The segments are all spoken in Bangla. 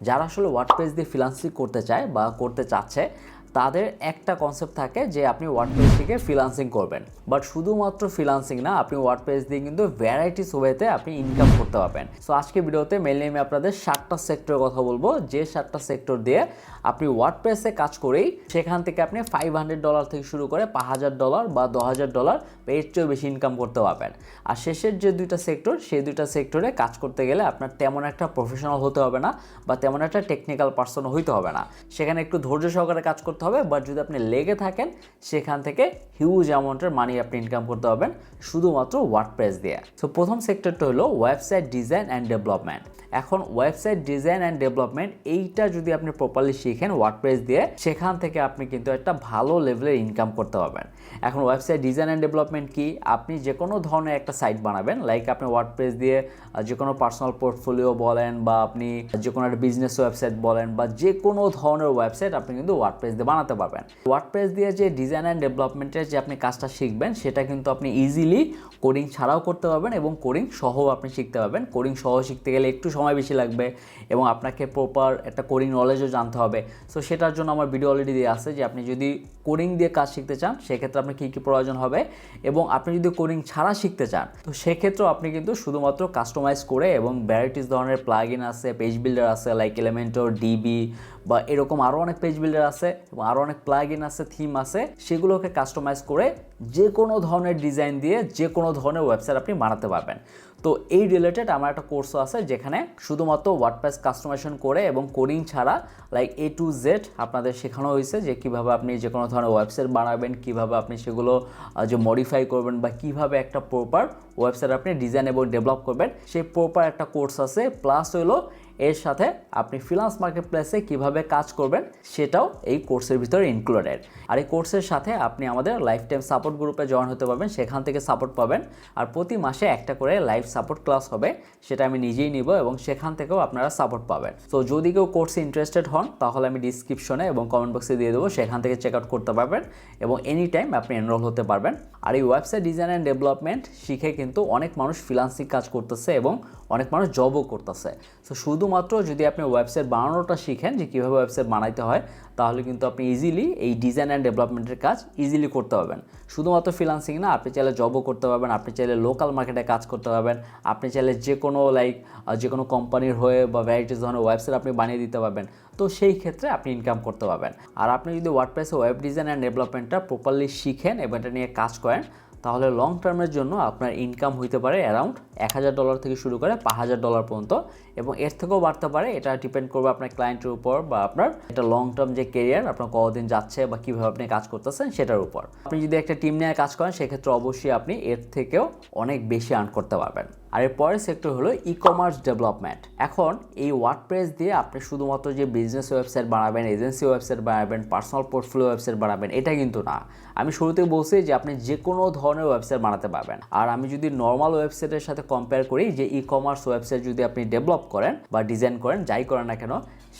যারা আসলে ওয়ার্ড ওয়ার্ডপ্রেস দিয়ে ফ্রিলান্সিং করতে চায় বা করতে চাচ্ছে তাদের একটা কনসেপ্ট থাকে যে আপনি ওয়ার্ডপ্রেস থেকে ফ্রিলান্সিং করবেন। বাট শুধুমাত্র ফ্রিলান্সিং না, আপনি ওয়ার্ডপ্রেস দিয়ে কিন্তু ভ্যারাইটিস ওয়েতে আপনি ইনকাম করতে পারবেন। সো আজকে ভিডিওতে মেনলি আমি আপনাদের সাতটা সেক্টরের কথা বলব। যে সাতটা সেক্টর দিয়ে আপনি ওয়ার্ডপ্রেসে কাজ করেই সেখান থেকে আপনি ফাইভ হান্ড্রেড ডলার থেকে শুরু করে পাঁচ হাজার ডলার বা দশ হাজার ডলার এর চেয়েও বেশি ইনকাম করতে পারবেন। আর শেষের যে দুইটা সেক্টর সেই দুইটা সেক্টরে কাজ করতে গেলে আপনার তেমন একটা প্রফেশনাল হতে হবে না বা তেমন একটা টেকনিক্যাল পার্সন হইতে হবে না। সেখানে একটু ধৈর্য সহকারে কাজ করতে হবে বাট যদি আপনি লেগে থাকেন, সেখান থেকে হিউজ অ্যামাউন্টের মানি আপনি ইনকাম করতে পারবেন শুধুমাত্র ওয়ার্ডপ্রেস দিয়ে। সো প্রথম সেক্টরটা হলো ওয়েবসাইট ডিজাইন অ্যান্ড ডেভেলপমেন্ট এখন ওয়েবসাইট ডিজাইন অ্যান্ড ডেভেলপমেন্ট এইটা যদি আপনি প্রপারলি শিখেন ওয়ার্ডপ্রেস দিয়ে, সেখান থেকে আপনি কিন্তু একটা ভালো লেভেলের ইনকাম করতে পারবেন। এখন ওয়েবসাইট ডিজাইন অ্যান্ড ডেভেলপমেন্ট কি? আপনি যে কোনো ধরনের একটা সাইট বানাবেন লাইক আপনি ওয়ার্ডপ্রেস দিয়ে যে কোনো পার্সোনাল পোর্টফোলিও বলেন বা আপনি যে কোনো একটা বিজনেস ওয়েবসাইট বলেন বা যে কোনো ধরনের ওয়েবসাইট আপনি কিন্তু ওয়ার্ডপ্রেস দিয়ে বানাতে পারবেন। ওয়ার্ডপ্রেস দিয়ে যে ডিজাইন অ্যান্ড ডেভেলপমেন্টের যে আপনি কাজটা শিখবেন, সেটা কিন্তু আপনি ইজিলি কোডিং ছাড়াও করতে পারবেন এবং কোডিং সহ আপনি শিখতে পারবেন। কোডিং সহ শিখতে গেলে একটু সময় বেশি লাগবে এবং আপনাকে প্রপার একটা কোডিং নলেজও জানতে হবে। সো সেটার জন্য আমার ভিডিও অলরেডি দিয়ে আছে যে আপনি যদি কোডিং দিয়ে কাজ শিখতে চান, সেক্ষেত্রে আপনার কী কী প্রয়োজন হবে এবং আপনি যদি কোডিং ছাড়া শিখতে চান, তো সেক্ষেত্রেও আপনি কিন্তু শুধুমাত্র কাস্টমাইজ করে এবং ভ্যারাইটিস ধরনের প্লাগ ইন আছে পেজ বিল্ডার আছে লাইক এলিমেন্টর ডিবি বা এরকম আরও অনেক পেজ বিল্ডার আছে এবং আরও অনেক প্লাগ ইন আছে থিম আছে, সেগুলোকে কাস্টমাইজ করে যে কোনো ধরনের ডিজাইন দিয়ে যে কোনো ধরনের ওয়েবসাইট আপনি বানাতে পারবেন। তো এই রিলেটেড আমার একটা কোর্সও আছে যেখানে শুধুমাত্র ওয়ার্ডপ্রেস কাস্টমাইজেশন করে এবং কোডিং ছাড়া লাইক এ টু জেড আপনাদের শেখানো হয়েছে যে কীভাবে আপনি যে কোনো ধরনের ওয়েবসাইট বানাবেন, কীভাবে আপনি সেগুলো যে মডিফাই করবেন বা কীভাবে একটা প্রপার ওয়েবসাইট আপনি ডিজাইন এবং ডেভেলপ করবেন, সেই প্রপার একটা কোর্স আছে। প্লাস হলো এর সাথে আপনি ফ্রিলান্স মার্কেট প্লেসে কীভাবে কাজ করবেন সেটাও এই কোর্সের ভিতরে ইনক্লুডেড আর এই কোর্সের সাথে আপনি আমাদের লাইফ টাইম সাপোর্ট গ্রুপে জয়েন হতে পারবেন, সেখান থেকে সাপোর্ট পাবেন। আর প্রতি মাসে একটা করে লাইভ সাপোর্ট ক্লাস হবে, সেটা আমি নিজেই নিব এবং সেখান থেকেও আপনারা সাপোর্ট পাবেন। তো যদি কেউ কোর্সে ইন্টারেস্টেড হন, তাহলে আমি ডিসক্রিপশনে এবং কমেন্ট বক্সে দিয়ে দেবো, সেখান থেকে চেক আউট করতে পারবেন এবং এনি টাইম আপনি এনরোল হতে পারবেন। আর এই ওয়েবসাইট ডিজাইন অ্যান্ড ডেভেলপমেন্ট শিখে কিন্তু অনেক মানুষ ফ্রিলান্সিং কাজ করতেছে এবং অনেক মানুষ জবও করতেছে। তো শুধুমাত্র যদি আপনি ওয়েবসাইট বানানোটা শিখেন যে কীভাবে ওয়েবসাইট বানাইতে হয়, তাহলে কিন্তু আপনি ইজিলি এই ডিজাইন অ্যান্ড ডেভেলপমেন্টের কাজ ইজিলি করতে পারবেন। শুধুমাত্র ফ্রিলান্সিং না, আপনি চাইলে জবও করতে পারবেন, আপনি চাইলে লোকাল মার্কেটে কাজ করতে পারবেন, আপনি চাইলে যে কোনো লাইক যে কোনো কোম্পানির হয়ে বা ভ্যারাইটিস ধরনের ওয়েবসাইট আপনি বানিয়ে দিতে পারবেন। তো সেই ক্ষেত্রে আপনি ইনকাম করতে পারবেন। আর আপনি যদি ওয়ার্ডপ্রেসে ওয়েব ডিজাইন অ্যান্ড ডেভেলপমেন্টটা প্রপারলি শিখেন এবং এটা নিয়ে কাজ করেন তাহলে লং টার্মের জন্য আপনার ইনকাম হইতে পারে অ্যারাউন্ড এক হাজার ডলার থেকে শুরু করে পাঁচ হাজার ডলার পর্যন্ত এবং এর থেকেও বাড়তে পারে। এটা ডিপেন্ড করবে আপনার ক্লায়েন্টের উপর বা আপনার এটা লং টার্ম যে কেরিয়ার আপনার কতদিন যাচ্ছে বা কীভাবে আপনি কাজ করতেছেন সেটার উপর। আপনি যদি একটা টিম নিয়ে কাজ করেন, সেক্ষেত্রে অবশ্যই আপনি এর থেকেও অনেক বেশি আর্ন করতে পারবেন। আর এর পরের সেক্টর হলো ই কমার্স ডেভেলপমেন্ট এখন এই ওয়ার্ডপ্রেস দিয়ে আপনি শুধুমাত্র যে বিজনেস ওয়েবসাইট বানাবেন এজেন্সি ওয়েবসাইট বানাবেন পার্সোনাল পোর্টফোলিও ওয়েবসাইট বানাবেন, এটা কিন্তু না। আমি শুরুতে বলছি যে আপনি যে কোনো ধরনের ওয়েবসাইট বানাতে পারবেন। আর আমি যদি নর্মাল ওয়েবসাইটের সাথে কম্পেয়ার করি, যে ই কমার্স ওয়েবসাইট যদি আপনি ডেভেলপ করেন বা ডিজাইন করেন, যাই করেন না কেন,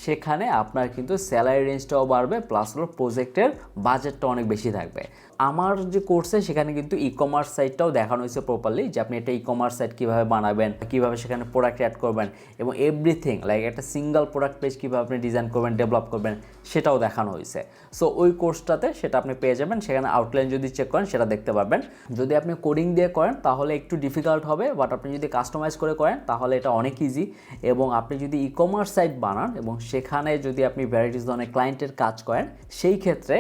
সেখানে আপনার কিন্তু স্যালারি রেঞ্জটাও বাড়বে প্লাস হলো প্রজেক্টের বাজেটটা অনেক বেশি থাকবে। আমার যে কোর্সে সেখানে কিন্তু ই কমার্স সাইটটাও দেখানো হয়েছে প্রপারলি যে আপনি একটা ই কমার্স সাইট কীভাবে বানাবেন, কীভাবে সেখানে প্রোডাক্ট অ্যাড করবেন এবং এভরিথিং লাইক একটা সিঙ্গেল প্রোডাক্ট পেজ কীভাবে আপনি ডিজাইন করবেন ডেভেলপ করবেন, সেটাও দেখানো হয়েছে। সো ওই কোর্সটাতে সেটা আপনি পেয়ে যাবেন, সেখানে আউটলাইন যদি চেক করেন, সেটা দেখতে পারবেন। যদি আপনি কোডিং দিয়ে করেন, তাহলে একটু ডিফিকাল্ট হবে বাট আপনি যদি কাস্টমাইজ করে করেন, তাহলে এটা অনেক ইজি এবং আপনি যদি ই কমার্স সাইট বানান এবং সেখানে যদি আপনি ভ্যারাইটিস ধরনের ক্লায়েন্টের কাজ করেন, সেই ক্ষেত্রে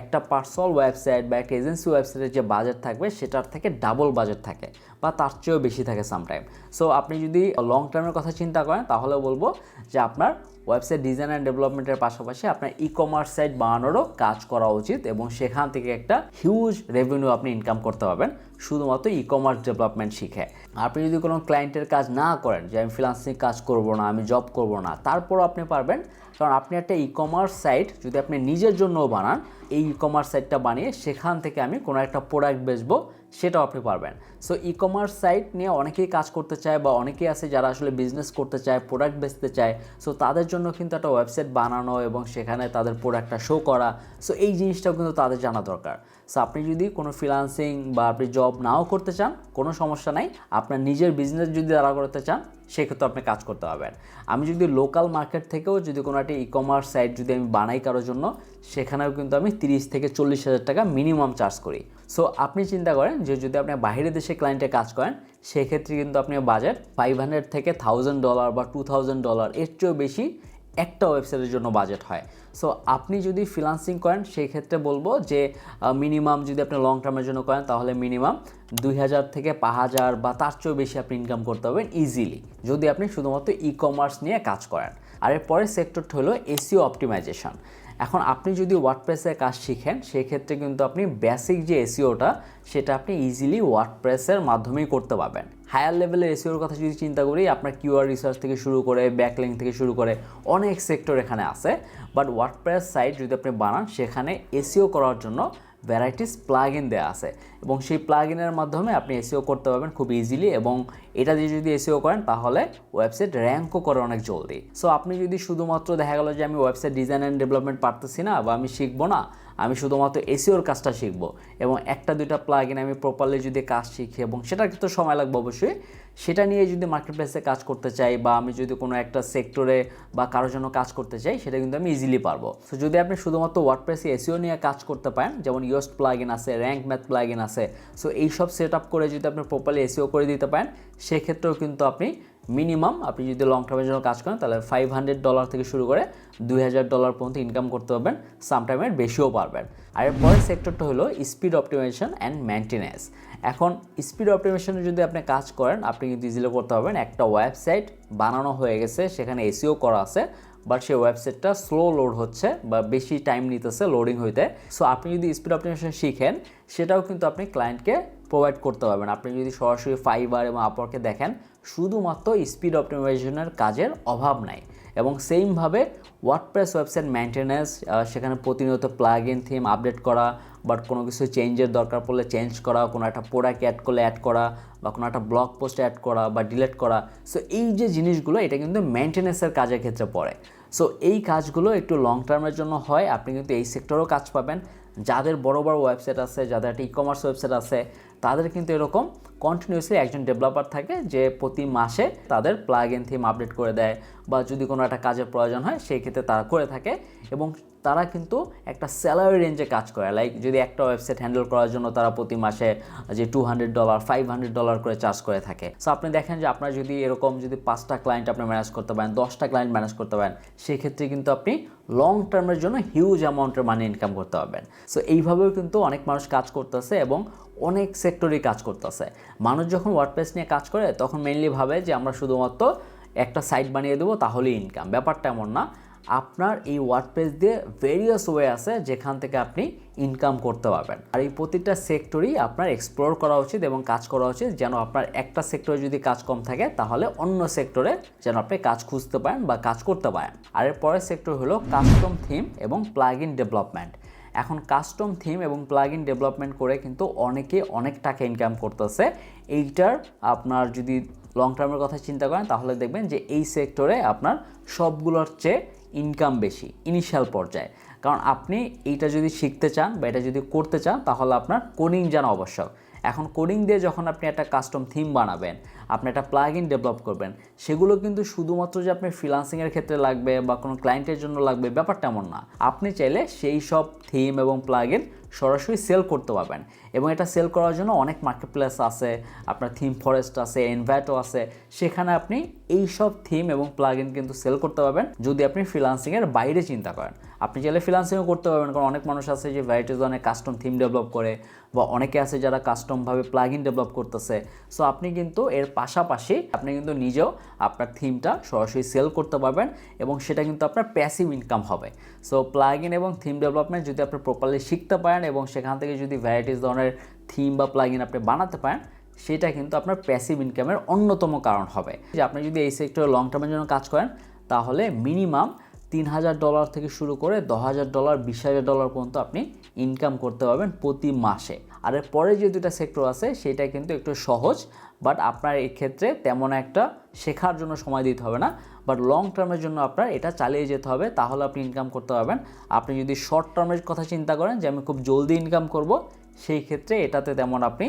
একটা পার্সোনাল ওয়েবসাইট বা একটা এজেন্সি ওয়েবসাইটের যে বাজেট থাকবে, সেটার থেকে ডাবল বাজেট থাকে বা তার চেয়েও বেশি থাকে সামটাইম সো আপনি যদি লং টার্মের কথা চিন্তা করেন, তাহলে বলব যে আপনার ওয়েবসাইট ডিজাইন অ্যান্ড ডেভেলপমেন্টের পাশাপাশি আপনার ই কমার্স সাইট বানানোরও কাজ করা উচিত এবং সেখান থেকে একটা হিউজ রেভিনিউ আপনি ইনকাম করতে পারবেন, শুধুমাত্র ই কমার্স ডেভেলপমেন্ট শিখে। আপনি যদি কোনো ক্লায়েন্টের কাজ না করেন, যে আমি ফ্রিলান্সিং কাজ করব না, আমি জব করব না, তারপরও আপনি পারবেন। কারণ আপনি একটা ই কমার্স সাইট যদি আপনি নিজের জন্যও বানান, এই ই কমার্স সাইটটা বানিয়ে সেখান থেকে আমি কোনো একটা প্রোডাক্ট বেচবো সেটাও আপনি পারবেন। সো ই কমার্স সাইট নিয়ে অনেকেই কাজ করতে চায় বা অনেকেই আছে যারা আসলে বিজনেস করতে চায় প্রোডাক্ট বেচতে চায়। সো তাদের জন্য কিন্তু একটা ওয়েবসাইট বানানো এবং সেখানে তাদের প্রোডাক্টটা শো করা। সো এই জিনিসটাও কিন্তু তাদের জানা দরকার। সো আপনি যদি কোনো ফ্রিলান্সিং বা আপনি জব নাও করতে চান, কোনো সমস্যা নাই। আপনার নিজের বিজনেস যদি দাঁড়া করতে চান, সেক্ষেত্রে আপনি কাজ করতে পারবেন। আমি যদি লোকাল মার্কেট থেকেও যদি কোনো একটা ই কমার্স সাইট যদি আমি বানাই কারোর জন্য, সেখানেও কিন্তু আমি তিরিশ থেকে চল্লিশ হাজার টাকা মিনিমাম চার্জ করি। সো আপনি চিন্তা করেন যে যদি আপনি বাইরের দেশে ক্লায়েন্টে কাজ করেন, সেক্ষেত্রে কিন্তু আপনি বাজেট ফাইভ হান্ড্রেড থেকে থাউজেন্ড ডলার বা টু থাউজেন্ড ডলার এর চেয়েও বেশি একটা ওয়েবসাইটের জন্য বাজেট হয়। সো আপনি যদি ফ্রিলান্সিং করেন সেই ক্ষেত্রে বলব যে মিনিমাম যদি আপনি লং টার্মের জন্য করেন, তাহলে মিনিমাম দুই হাজার থেকে পাঁচ হাজার বা তার চেয়েও বেশি আপনি ইনকাম করতে পারবেন ইজিলি যদি আপনি শুধুমাত্র ই কমার্স নিয়ে কাজ করেন। আর এর পরের সেক্টরটা হলো এসিও অপটিমাইজেশন এখন আপনি যদি ওয়ার্ডপ্রেসের কাজ শিখেন, সেক্ষেত্রে কিন্তু আপনি বেসিক যে এসিওটা সেটা আপনি ইজিলি ওয়ার্ডপ্রেসের মাধ্যমেই করতে পারবেন। হায়ার লেভেলের এসিওর কথা যদি চিন্তা করি, আপনার কিউআর রিসার্চ থেকে শুরু করে ব্যাকলিং থেকে শুরু করে অনেক সেক্টর এখানে আছে। বাট ওয়ার্ডপ্রেস সাইট যদি আপনি বানান, সেখানে এসিও করার জন্য ভ্যারাইটিস প্লাগ ইন দেওয়া আছে। এবং সেই প্লাগ ইনের মাধ্যমে আপনি এসিও করতে পারবেন খুব ইজিলি এবং এটা দিয়ে যদি এসিও করেন তাহলে ওয়েবসাইট র্যাঙ্কও করে অনেক জলদি। সো আপনি যদি শুধুমাত্র দেখা গেলো যে আমি ওয়েবসাইট ডিজাইন অ্যান্ড ডেভেলপমেন্ট পারতেছি না বা আমি শিখব না, আমি শুধুমাত্র এসিওর কাজটা শিখব এবং একটা দুইটা প্লাগ ইন আমি প্রপারলি যদি কাজ শিখি এবং সেটার কিন্তু সময় লাগবে অবশ্যই সেটা নিয়ে যদি মার্কেট প্লেসে কাজ করতে চাই বা আমি যদি কোনো একটা সেক্টরে বা কারোর জন্য কাজ করতে চাই, সেটা কিন্তু আমি ইজিলি পারব। সো যদি আপনি শুধুমাত্র ওয়ার্ডপ্রেসে এসিও নিয়ে কাজ করতে পারেন, যেমন ইয়োস্ট প্লাগিন আছে র্যাঙ্ক ম্যাথ প্লাগিন আছে সো এইসব সেট আপ করে যদি আপনি প্রপারলি এসিও করে দিতে পারেন, সেক্ষেত্রেও কিন্তু আপনি মিনিমাম আপনি যদি লং টার্মের জন্য কাজ করেন, তাহলে ফাইভ হান্ড্রেড ডলার থেকে শুরু করে দুই হাজার ডলার পর্যন্ত ইনকাম করতে পারবেন সামটাইমের বেশিও পারবেন। আর এর পরের সেক্টরটা হলো স্পিড অপটিমাইজেশন অ্যান্ড মেনটেন্যান্স এখন স্পিড অপটিমাইজেশনে যদি আপনি কাজ করেন, আপনি কিন্তু ইজিলি করতে পারবেন। একটা ওয়েবসাইট বানানো হয়ে গেছে, সেখানে এসিও করা আছে বাট সেই ওয়েবসাইটটা স্লো লোড হচ্ছে বা বেশি টাইম নিতেছে লোডিং হইতে। সো আপনি যদি স্পিড অপটিমাইজেশন শিখেন, সেটাও কিন্তু আপনি ক্লায়েন্টকে প্রোভাইড করতে পারবেন। আপনি যদি সরাসরি ফাইবার এবং আপওয়ার্কে দেখেন, শুধুমাত্র স্পিড অপটিমাইজেশনের কাজের অভাব নাই এবং সেমভাবে ওয়ার্ডপ্রেস ওয়েবসাইট মেনটেন্যান্স সেখানে প্রতিনিয়ত প্লাগ ইন থিম আপডেট করা বাট কোনো কিছু চেঞ্জের দরকার পড়লে চেঞ্জ করা, কোনো একটা প্রোডাক্ট অ্যাড করলে অ্যাড করা বা কোনো একটা ব্লগ পোস্ট অ্যাড করা বা ডিলেট করা। সো এই যে জিনিসগুলো, এটা কিন্তু মেনটেন্যান্সের কাজের ক্ষেত্রে পড়ে। সো এই কাজগুলো একটু লং টার্মের জন্য হয়। আপনি কিন্তু এই সেক্টরেও কাজ পাবেন। যাদের বড় বড় ওয়েবসাইট আছে, যাদের একটা ই কমার্স ওয়েবসাইট আছে তাদের কিন্তু এরকম কন্টিনিউসলি একজন ডেভেলপার থাকে যে প্রতি মাসে তাদের প্লাগ ইন থিম আপডেট করে দেয় বা যদি কোনো একটা কাজের প্রয়োজন হয় সেই ক্ষেত্রে তারা করে থাকে এবং তারা কিন্তু একটা স্যালারি রেঞ্জে কাজ করে। লাইক যদি একটা ওয়েবসাইট হ্যান্ডেল করার জন্য তারা প্রতি মাসে যে two hundred dollar five hundred dollar করে চার্জ করে থাকে। সো আপনি দেখেন যে আপনার যদি এরকম যদি পাঁচটা ক্লায়েন্ট আপনি ম্যানেজ করতে পারেন, দশটা ক্লায়েন্ট ম্যানেজ করতে পারেন সেক্ষেত্রে কিন্তু আপনি লং টার্মের জন্য হিউজ অ্যামাউন্টের মানি ইনকাম করতে পারবেন। সো এইভাবেও কিন্তু অনেক মানুষ কাজ করতেছে এবং অনেক সেক্টরেই কাজ করতেছে। মানুষ যখন ওয়ার্ডপ্রেস নিয়ে কাজ করে, তখন মেনলি ভাবে যে আমরা শুধুমাত্র একটা সাইট বানিয়ে দেবো, তাহলেই ইনকাম ব্যাপারটা এমন না। আপনার এই ওয়ার্ডপ্রেস দিয়ে ভেরিয়াস ওয়ে আছে যেখান থেকে আপনি ইনকাম করতে পারবেন। আর এই প্রতিটা সেক্টরই আপনার এক্সপ্লোর করা উচিত এবং কাজ করা উচিত, যেন আপনার একটা সেক্টরে যদি কাজ কম থাকে, তাহলে অন্য সেক্টরে যেন আপনি কাজ খুঁজতে পারেন বা কাজ করতে পারেন। আর এর পরের সেক্টর হলো কাস্টম থিম এবং প্লাগ ইন ডেভেলপমেন্ট এখন কাস্টম থিম এবং প্লাগ ইন ডেভেলপমেন্ট করে কিন্তু অনেকে অনেক টাকা ইনকাম করতেছে। এইটার আপনার যদি লং টার্মের কথা চিন্তা করেন, তাহলে দেখবেন যে এই সেক্টরে আপনার সবগুলোর চেয়ে ইনকাম বেশি ইনিশিয়াল পর্যায়ে। কারণ আপনি এইটা যদি শিখতে চান বা এটা যদি করতে চান, তাহলে আপনার কোডিং জানা আবশ্যক। এখন কোডিং দিয়ে যখন আপনি একটা কাস্টম থিম বানাবেন, আপনি একটা প্লাগ ইন ডেভেলপ করবেন, সেগুলো কিন্তু শুধুমাত্র যে আপনি ফ্রিলান্সিংয়ের ক্ষেত্রে লাগবে বা কোনো ক্লায়েন্টের জন্য লাগবে, ব্যাপারটা এমন না। আপনি চাইলে সেই সব থিম এবং প্লাগ ইন সরাসরি সেল করতে পারবেন। এবং এটা সেল করার জন্য অনেক মার্কেট প্লেস আছে, আপনার থিম ফরেস্ট আছে এনভ্যাটও আছে, সেখানে আপনি এই সব থিম এবং প্লাগ ইন কিন্তু সেল করতে পারবেন যদি আপনি ফ্রিলান্সিংয়ের বাইরে চিন্তা করেন। আপনি চাইলে ফ্রিলান্সিংও করতে পারবেন, কারণ অনেক মানুষ আছে যে ভ্যারাইটিস অনেক কাস্টম থিম ডেভেলপ করে বা অনেকে আছে যারা কাস্টমভাবে প্লাগ ইন ডেভেলপ করতেছে। সো আপনি কিন্তু এর পাশাপাশি আপনি কিন্তু নিজেও আপনার থিমটা সরাসরি সেল করতে পারবেন এবং সেটা কিন্তু আপনার প্যাসিভ ইনকাম হবে। সো প্লাগ ইন এবং থিম ডেভেলপমেন্ট যদি আপনি প্রপারলি শিখতে পারেন এবং সেখান থেকে যদি ভ্যারাইটিস ধরনের থিম বা প্লাগ ইন আপনি বানাতে পারেন, সেটা কিন্তু আপনার প্যাসিভ ইনকামের অন্যতম কারণ হবে। যে আপনি যদি এই সেক্টরে লং টার্মের জন্য কাজ করেন, তাহলে মিনিমাম তিন হাজার ডলার থেকে শুরু করে দশ হাজার ডলার বিশ হাজার ডলার পর্যন্ত আপনি ইনকাম করতে পারবেন প্রতি মাসে। আর এর পরে যে দুটা সেক্টর আছে, সেটা কিন্তু একটু সহজ বাট আপনার ক্ষেত্রে তেমন একটা শেখার জন্য সময় দিতে হবে না। বাট লং টার্মের জন্য আপনার এটা চালিয়ে যেতে হবে, তাহলে আপনি ইনকাম করতে পারবেন। আপনি যদি শর্ট টার্মের কথা চিন্তা করেন যে আমি খুব জলদি ইনকাম করব সেই ক্ষেত্রে এটাতে তেমন আপনি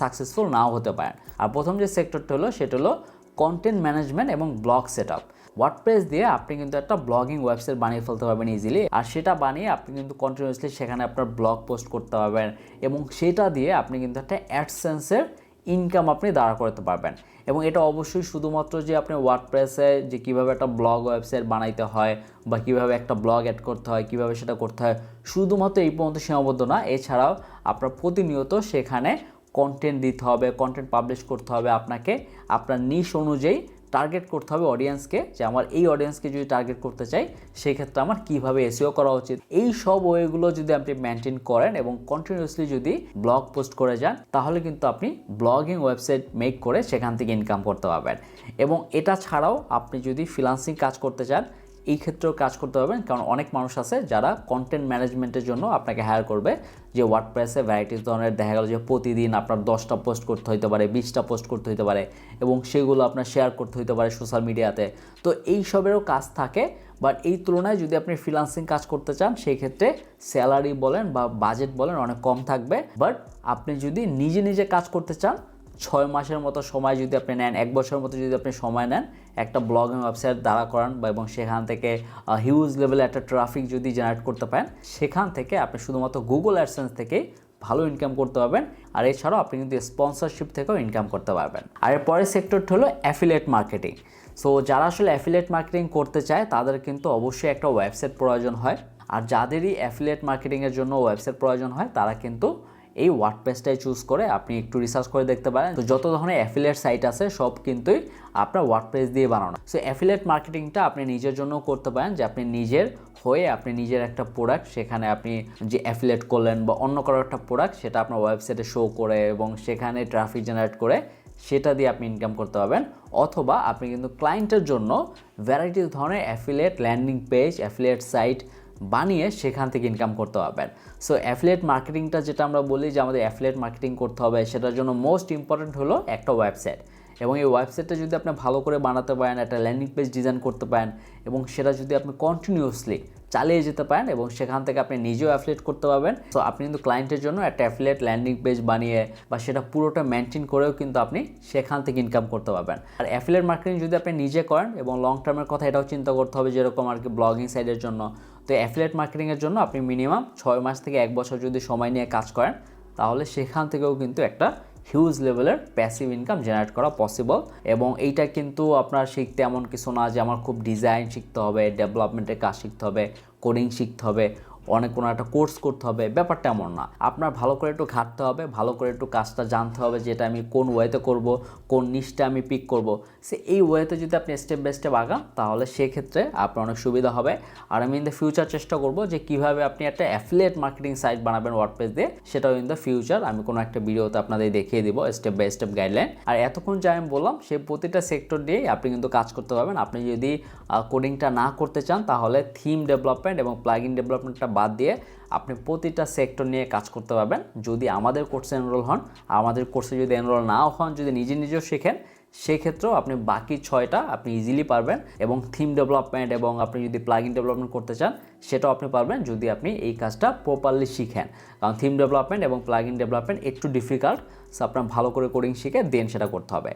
সাকসেসফুল নাও হতে পারেন। আর প্রথম যে সেক্টরটা হলো, সেটা হলো কন্টেন্ট ম্যানেজমেন্ট এবং ব্লগ সেট আপ ওয়ার্ডপ্রেস দিয়ে আপনি কিন্তু একটা ব্লগিং ওয়েবসাইট বানিয়ে ফেলতে পারবেন ইজিলি আর সেটা বানিয়ে আপনি কিন্তু কন্টিনিউসলি সেখানে আপনার ব্লগ পোস্ট করতে পারবেন এবং সেটা দিয়ে আপনি কিন্তু একটা অ্যাডসেন্সের ইনকাম আপনি দাঁড়া করতে পারবেন। এবং এটা অবশ্যই শুধুমাত্র যে আপনি ওয়ার্ডপ্রেসে যে কীভাবে একটা ব্লগ ওয়েবসাইট বানাইতে হয় বা কীভাবে একটা ব্লগ অ্যাড করতে হয়, কীভাবে সেটা করতে হয়, শুধুমাত্র এই পর্যন্ত সীমাবদ্ধ না, এছাড়াও আপনার প্রতিনিয়ত সেখানে কন্টেন্ট দিতে হবে কন্টেন্ট পাবলিশ করতে হবে আপনাকে, আপনার নিশ অনুযায়ী টার্গেট করতে হবে অডিয়েন্সকে যে আমার এই অডিয়েন্সকে যদি টার্গেট করতে চাই, সেক্ষেত্রে আমার কীভাবে এসিও করা উচিত? এই সব ওয়েগুলো যদি আপনি মেনটেন করেন এবং কন্টিনিউসলি যদি ব্লগ পোস্ট করে যান, তাহলে কিন্তু আপনি ব্লগিং ওয়েবসাইট মেক করে সেখান থেকে ইনকাম করতে পারবেন। এবং এটা ছাড়াও আপনি যদি ফ্রিলান্সিং কাজ করতে চান এই ক্ষেত্রেও কাজ করতে পারবেন। কারণ অনেক মানুষ আছে যারা কন্টেন্ট ম্যানেজমেন্টের জন্য আপনাকে হায়ার করবে। যে ওয়ার্ডপ্রেসে ভ্যারাইটিস ধরনের দেখা গেল যে প্রতিদিন আপনার দশটা পোস্ট করতে হইতে পারে, বিশটা পোস্ট করতে হইতে পারে এবং সেগুলো আপনার শেয়ার করতে হইতে পারে সোশ্যাল মিডিয়াতে তো। এই সবেরও কাজ থাকে। বাট এই তুলনায় যদি আপনি ফ্রিলান্সিং কাজ করতে চান, সেই ক্ষেত্রে স্যালারি বলেন বা বাজেট বলেন অনেক কম থাকবে। বাট আপনি যদি নিজে নিজে কাজ করতে চান ছয় মাসের মতো সময় যদি আপনি নেন, এক বছরের মতো যদি আপনি সময় নেন, একটা ব্লগিং ওয়েবসাইট দাঁড়া করান বা এবং সেখান থেকে হিউজ লেভেলে একটা ট্রাফিক যদি জেনারেট করতে পারেন, সেখান থেকে আপনি শুধুমাত্র গুগল অ্যাডসেন্স থেকে ভালো ইনকাম করতে পারবেন। আর এছাড়াও আপনি কিন্তু স্পন্সরশিপ থেকেও ইনকাম করতে পারবেন। আর এর পরের সেক্টরটা হলো অ্যাফিলেট মার্কেটিং সো যারা আসলে অ্যাফিলেট মার্কেটিং করতে চায়, তাদের কিন্তু অবশ্যই একটা ওয়েবসাইট প্রয়োজন হয়। আর যাদেরই অ্যাফিলেট মার্কেটিংয়ের জন্য ওয়েবসাইট প্রয়োজন হয়, তারা কিন্তু এই ওয়ার্ডপ্রেসটাই চুজ করে আপনি একটু রিসার্চ করে দেখতে পারেন। তো যত ধরনের অ্যাফিলেট সাইট আছে, সব কিন্তুই আপনার ওয়ার্ডপ্রেস দিয়ে বানানো। সো অ্যাফিলেট মার্কেটিংটা আপনি নিজের জন্য করতে পারেন যে আপনি নিজের হয়ে আপনি নিজের একটা প্রোডাক্ট সেখানে আপনি যে অ্যাফিলেট করলেন বা অন্য কারও একটা প্রোডাক্ট সেটা আপনার ওয়েবসাইটে শো করে এবং সেখানে ট্রাফিক জেনারেট করে সেটা দিয়ে আপনি ইনকাম করতে পারবেন। অথবা আপনি কিন্তু ক্লায়েন্টের জন্য ভ্যারাইটিস ধরনের affiliate landing page affiliate site বানিয়ে সেখান থেকে ইনকাম করতে পারবেন। সো অ্যাফিলিয়েট মার্কেটিংটা যেটা আমরা বলি যে আমাদের অ্যাফিলিয়েট মার্কেটিং করতে হবে, সেটার জন্য মোস্ট ইম্পর্ট্যান্ট হলো একটা ওয়েবসাইট এবং এই ওয়েবসাইটটা যদি আপনি ভালো করে বানাতে পারেন, একটা ল্যান্ডিং পেজ ডিজাইন করতে পারেন, এবং সেটা যদি আপনি কন্টিনিউয়াসলি চালিয়ে যেতে পারেন, এবং সেখান থেকে আপনি নিজেও অ্যাফিলেট করতে পারবেন তো আপনি কিন্তু ক্লায়েন্টের জন্য একটা অ্যাফিলেট ল্যান্ডিং পেজ বানিয়ে বা সেটা পুরোটা মেনটেন করেও কিন্তু আপনি সেখান থেকে ইনকাম করতে পারবেন। আর অ্যাফিলেট মার্কেটিং যদি আপনি নিজে করেন, এবং লং টার্মের কথা এটাও চিন্তা করতে হবে, যেরকম আর কি ব্লগিং সাইডের জন্য। তো অ্যাফিলেট মার্কেটিংয়ের জন্য আপনি মিনিমাম ছয় মাস থেকে এক বছর যদি সময় নিয়ে কাজ করেন, তাহলে সেখান থেকেও কিন্তু একটা হিউজ লেভেলের প্যাসিভ ইনকাম জেনারেট করা পসিবল এবং এইটা কিন্তু আপনার শিখতে এমন কিছু না যে আমার খুব ডিজাইন শিখতে হবে ডেভেলপমেন্টের কাজ শিখতে হবে কোডিং শিখতে হবে। অনেক কোনো একটা কোর্স করতে হবে, ব্যাপারটা এমন না। আপনার ভালো করে একটু ঘাটতে হবে, ভালো করে একটু কাজটা জানতে হবে যেটা আমি কোন ওয়েতে করব, কোন নিচটা আমি পিক করব। সে এই ওয়েতে যদি আপনি স্টেপ বাই স্টেপ আগান, তাহলে সেক্ষেত্রে আপনার অনেক সুবিধা হবে। আর আমি ইন দ্য ফিউচার চেষ্টা করব যে কীভাবে আপনি একটা অ্যাফিলিয়েট মার্কেটিং সাইট বানাবেন ওয়ার্ডপ্রেস দিয়ে, সেটাও ইন দ্য ফিউচার আমি কোনো একটা ভিডিওতে আপনাদের দেখিয়ে দিব স্টেপ বাই স্টেপ গাইডলাইন আর এতক্ষণ যা আমি বললাম সেই প্রতিটা সেক্টর দিয়েই আপনি কিন্তু কাজ করতে পারবেন। আপনি যদি কোডিংটা না করতে চান, তাহলে থিম ডেভেলপমেন্ট এবং প্লাগিন ডেভেলপমেন্টটা বাদ দিয়ে আপনি প্রতিটা সেক্টর নিয়ে কাজ করতে পারবেন। যদি আমাদের কোর্সে এনরোল হন, আমাদের কোর্সে যদি এনরোল নাও হন, যদি নিজে নিজেও শেখেন, সেক্ষেত্রেও আপনি বাকি ছয়টা আপনি ইজিলি পারবেন এবং থিম ডেভেলপমেন্ট এবং আপনি যদি প্লাগিং ডেভেলপমেন্ট করতে চান, সেটাও আপনি পারবেন যদি আপনি এই কাজটা প্রপারলি শিখেন। কারণ থিম ডেভেলপমেন্ট এবং প্লাগিং ডেভেলপমেন্ট একটু ডিফিকাল্ট সো আপনার ভালো করে কোডিং শিখে দেন সেটা করতে হবে।